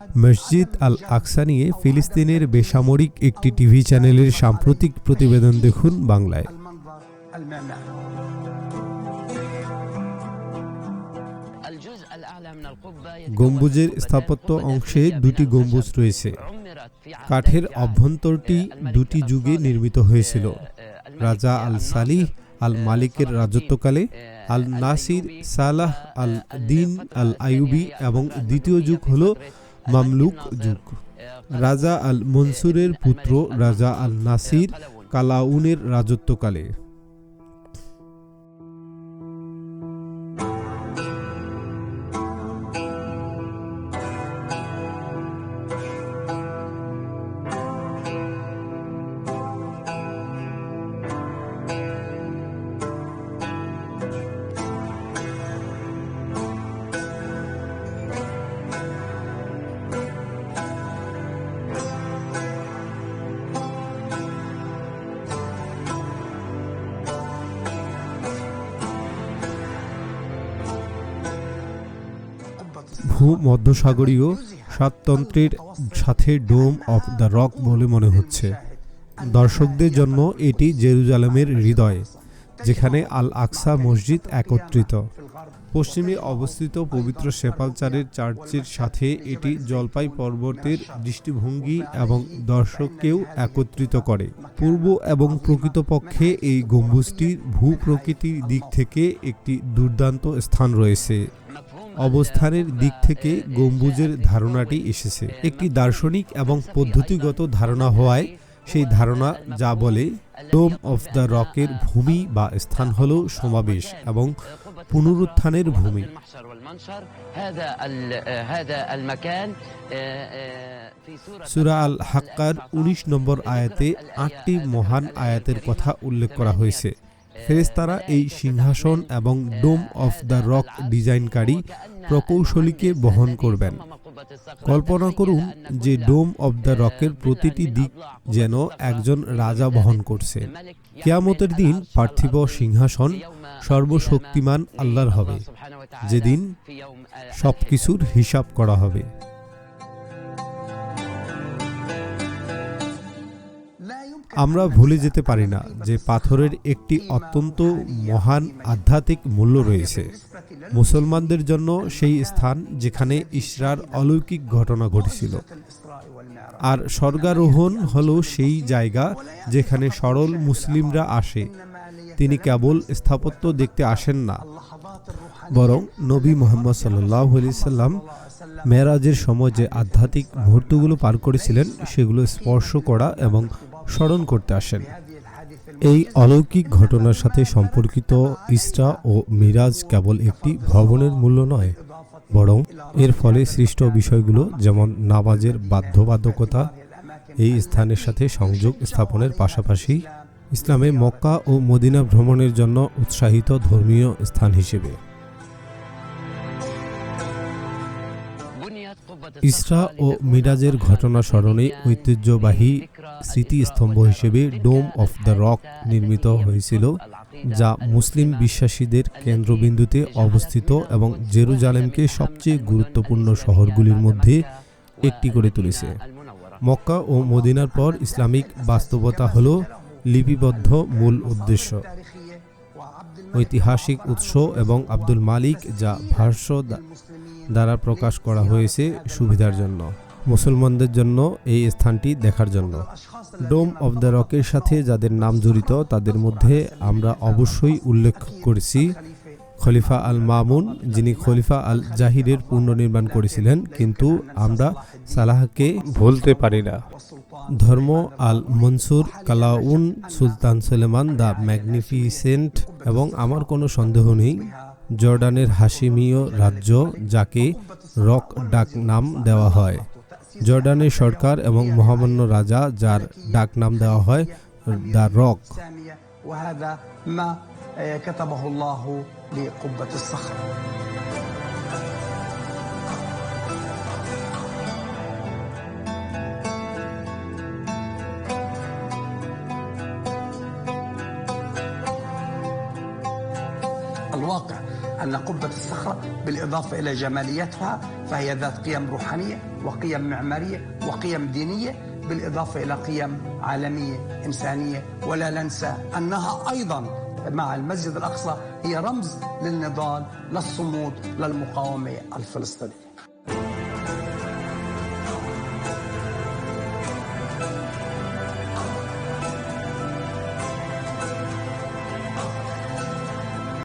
মসজিদ আল আকসা নিয়ে ফিলিস্তিনের বেসামরিক একটি টিভি চ্যানেলের সাম্প্রতিক প্রতিবেদন দেখুন বাংলায়। গম্বুজের স্থাপত্য অংশে দুটি গম্বুজ রয়েছে। কাঠের অভ্যন্তরটি দুটি যুগে নির্মিত হয়েছিল। রাজা আল সালিহ আল মালিকের রাজত্বকালে আল নাসির সালাহ আল দিন আল আয়ুবি এবং দ্বিতীয় যুগ হল মামলুক যুগ। রাজা আল মনসুরের পুত্র রাজা আল নাসির কালাউনের রাজত্বকালে। ভূমধ্যসাগরীয় সাততন্ত্রের সাথে ডোম অফ দ্য রক বলে মনে হচ্ছে। দর্শকদের জন্য এটি জেরুজালেমের হৃদয়, যেখানে আল আকসা মসজিদ একত্রিত। পশ্চিমে অবস্থিত পবিত্র সেপালচারের চার্চের সাথে এটি জলপাই পর্বতের দৃষ্টিভঙ্গি এবং দর্শককেও একত্রিত করে। পূর্ব এবং প্রকৃতপক্ষে এই গম্বুজটির ভূপ্রকৃতির দিক থেকে একটি দুর্দান্ত স্থান রয়েছে। অবস্থানের দিক থেকে গম্বুজের ধারণাটি এসেছে। একটি দার্শনিক এবং পদ্ধতিগত ধারণা হওয়ায় সেই ধারণা যা বলে টোম অফ দ্য রকের ভূমি বা স্থান হল সমাবেশ এবং পুনরুত্থানের ভূমি। সুরা আল হাক্কার উনিশ নম্বর আয়াতে আটটি মহান আয়াতের কথা উল্লেখ করা হয়েছে। ফেরেস্তারা এই সিংহাসন এবং ডোম অফ দ্য রক ডিজাইনকারী প্রকৌশলীকে বহন করবেন। কল্পনা করুন যে ডোম অব দ্য রকের প্রতিটি দিক যেন একজন রাজা বহন করছে। কেয়ামতের দিন পার্থিব সিংহাসন সর্বশক্তিমান আল্লাহর হবে। যেদিন সবকিছুর হিসাব করা হবে। আমরা ভুলে যেতে পারি না যে পাথরের একটি অত্যন্ত মহান আধ্যাত্মিক মূল্য রয়েছে। মুসলমানদের জন্য সেই স্থান যেখানে ইসরার অলৌকিক ঘটনা ঘটেছিল। আর স্বর্গারোহণ হল সেই জায়গা যেখানে সরল মুসলিমরা আসে। তিনি কেবল স্থাপত্য দেখতে আসেন না, বরং নবী মোহাম্মদ সাল্লাহ সাল্লাম মেরাজের সময় যে আধ্যাত্মিক মুহূর্তগুলো পার করেছিলেন, সেগুলো স্পর্শ করা এবং স্মরণ করতে আসেন। এই অলৌকিক ঘটনার সাথে সম্পর্কিত ইসরা ও মিরাজ কেবল একটি ভবনের মূল্য নয়, বরং এর ফলে সৃষ্ট বিষয়গুলো যেমন নামাজের বাধ্যবাধকতা, এই স্থানের সাথে সংযোগ স্থাপনের পাশাপাশি ইসলামে মক্কা ও মদিনা ভ্রমণের জন্য উৎসাহিত ধর্মীয় স্থান হিসেবে। ইসরা ও মিরাজের ঘটনা স্মরণে ঐতিহ্যবাহী স্মৃতিস্তম্ভ হিসেবে ডোম অফ দ্য রক নির্মিত হয়েছিল যা মুসলিম বিশ্বাসীদের কেন্দ্রবিন্দুতে অবস্থিত এবং জেরুজালেমকে সবচেয়ে গুরুত্বপূর্ণ শহরগুলির মধ্যে একটি করে তুলেছে মক্কা ও মদিনার পর ইসলামিক বাস্তবতা হল লিপিবদ্ধ মূল উদ্দেশ্য ঐতিহাসিক উৎস এবং আব্দুল মালিক যা ভাষ্য দ্বারা প্রকাশ করা হয়েছে সুবিধার জন্য, মুসলমানদের জন্য এই স্থানটি দেখার জন্য। ডোম অব দ্য রকের সাথে যাদের নাম জড়িত, তাদের মধ্যে আমরা অবশ্যই উল্লেখ করেছি খলিফা আল মামুন, যিনি খলিফা আল জাহিরের পুনর্নির্মাণ করেছিলেন, কিন্তু আমরা সালাহকে ভুলতে পারি না। ধর্ম Al Mansur, Qalawun, Sultan Suleiman, the Magnificent, এবং আমার কোনো সন্দেহ নেই জর্ডানের হাসিমীয় রাজ্য যাকে রক ডাক নাম দেওয়া হয় জর্ডানের সরকার এবং মহামান্য রাজা যার ডাক নাম দেওয়া হয় দ্য রক السامية وهذا ما آه، كتبه الله لقبة الصخر الواقع أن قبة الصخرة بالإضافة إلى جماليتها فهي ذات قيم روحانية وقيم معمارية وقيم دينية بالإضافة إلى قيم عالمية إنسانية. ولا ننسى أنها أيضا مع المسجد الأقصى هي رمز للنضال للصمود للمقاومة الفلسطينية.